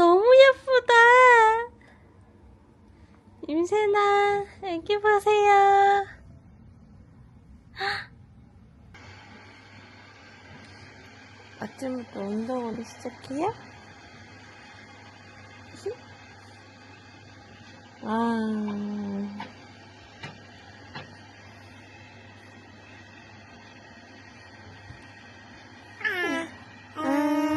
너무 예쁘다. 임세나, 애기 보세요. 아침부터 운동으로 시작해요? 아. 아. 응?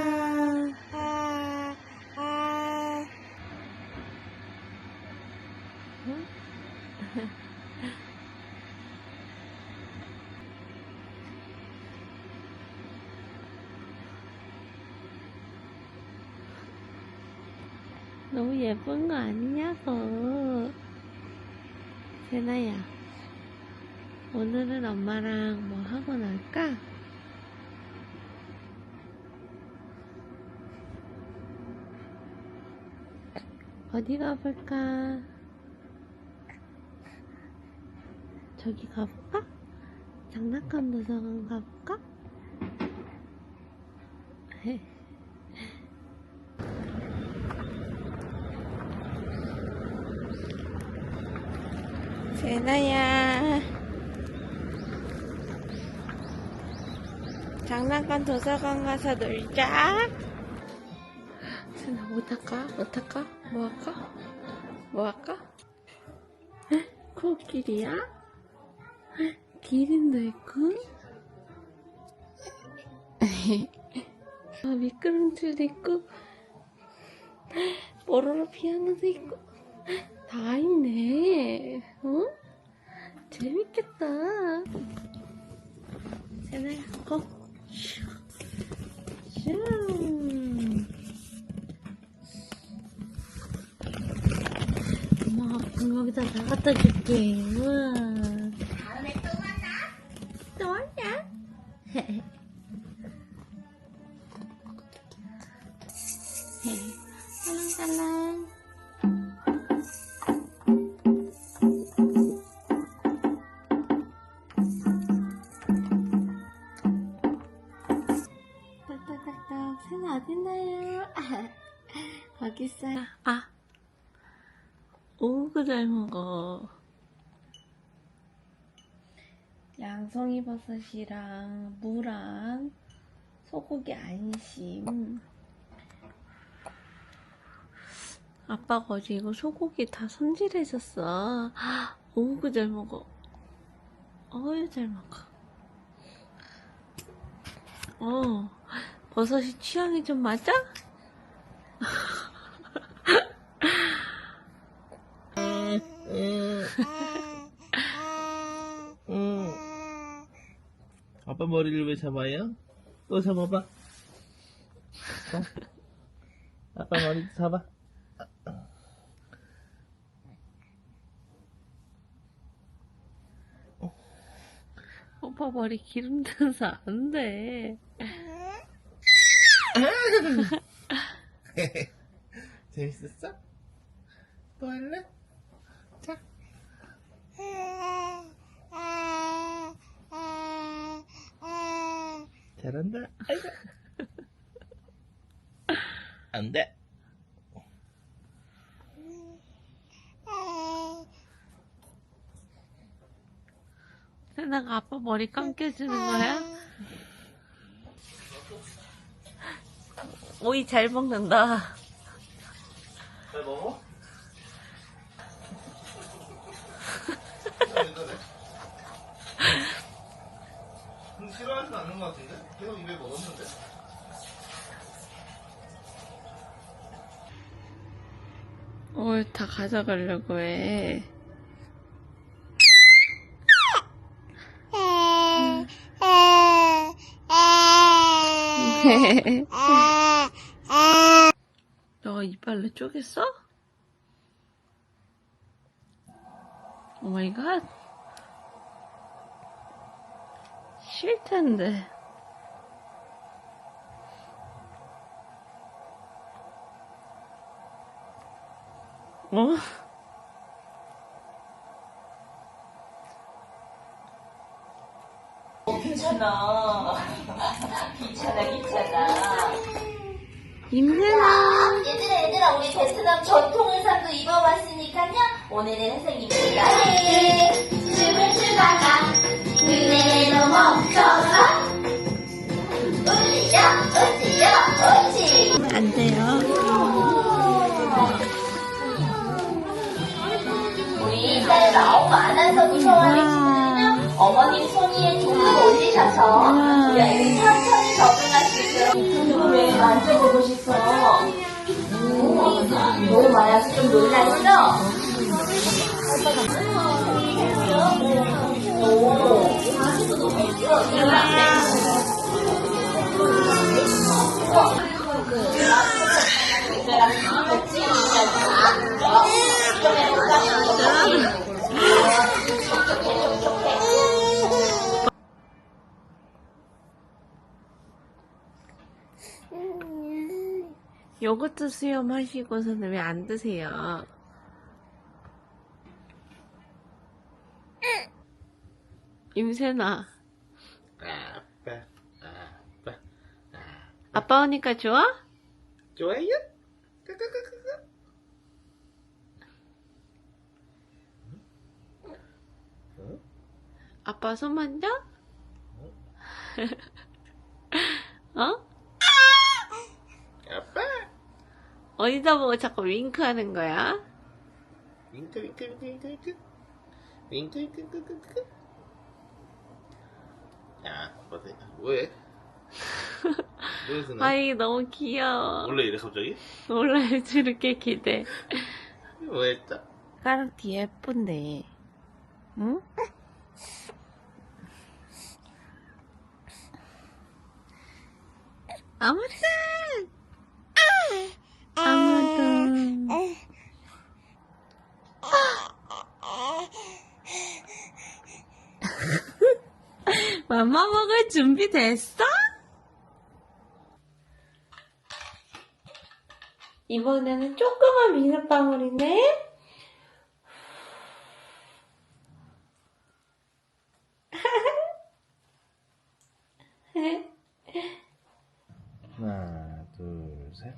너무 예쁜 거 아니냐고. 세나야, 오늘은 엄마랑 뭐 하고 놀까? 어디 가볼까? 저기 가볼까? 장난감 도서관 가볼까? 세나야 장난감 도서관 가서 놀자 세나 뭐 할까? 뭐 할까? 뭐 할까? 뭐 할까? 에? 코끼리야? 에? 기린도 있고 아, 미끄럼틀도 있고 뽀로로 피아노도 있고 다 있네. 어? 재밌겠다. 세나야, 고. 엄마가 분명히다 나갔다 줄게. 우와. 살랑살랑. 딱딱딱딱 새는 어딨나요? 거기 있어요. 아, 오구 잘 먹어. 양송이 버섯이랑 무랑 소고기 안심. 아빠가 어제 이거 소고기 다 손질해줬어. 오구 잘 먹어. 어유 잘 먹어. 어, 버섯이 취향이 좀 맞아? 응. 아빠 머리를 왜 잡아요? 또 잡아봐. 자. 아빠 머리 잡아. 오빠 머리 기름 져서 안 돼. 재밌었어? 또 할래? 자. 잘한다. 안 돼. 세나가 아빠 머리 감겨주는 거야? 오이 잘 먹는다. 잘 먹어? 근데 싫어하진 않는 것 같은데? 계속 입에 먹었는데? 뭘 다 가져가려고 해. 너가 이빨로 쪼갰어? 오마이갓. 싫텐데. 어? 괜찮아. 괜찮아, 괜찮아. 임세나. 얘들아 얘들아 우리 베트남 전통 의상도 입어봤으니까요 오늘은 선생님이 가해 춤을 추다가 그대로 멈춰서 울지요 울지요 울지 안 돼요. 우리 딸 너무 많아서 무서워하시면요 어머님 손 위에 조금 올리셔서 와. 우리 아이들 천천히 이거 왜 만져보고 싶어 오, 너무 많아서 좀 놀랐어? 요거트 수염 하시고서는 왜 안 드세요? 임세나, 아빠, 아빠, 아빠 오니까 좋아? 좋아요? 아빠 손 만져? 어? 아빠. 어디다 보고 자꾸 윙크 하는 거야? 윙크, 윙크, 윙크, 윙크, 윙크. 윙크, 윙크, 윙크, 윙크, 윙크. 야, 내- 왜? 왜 아이, 너무 귀여워. 원래 이래 갑자기? 몰라요, 저렇게 기대. 왜 했다? 까르티 예쁜데. 응? 아무튼! 아무튼. 맘마 먹을 준비 됐어? 이번에는 조그만 비눗방울이네? 하나, 둘, 셋.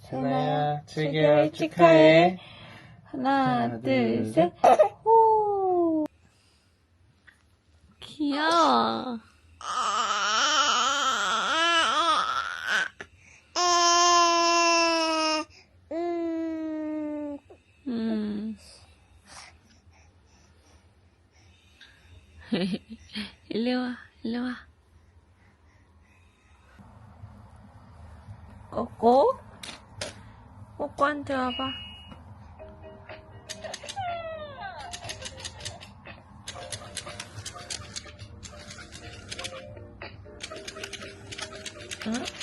세나야, 세나야, 7개월 7개월 축하해. 축하해. 하나, 하나, 둘, 둘, 셋. 오. 귀여워. 일리 와, 일리 와. 꼬꼬? 꼬꼬한테 와봐. 응?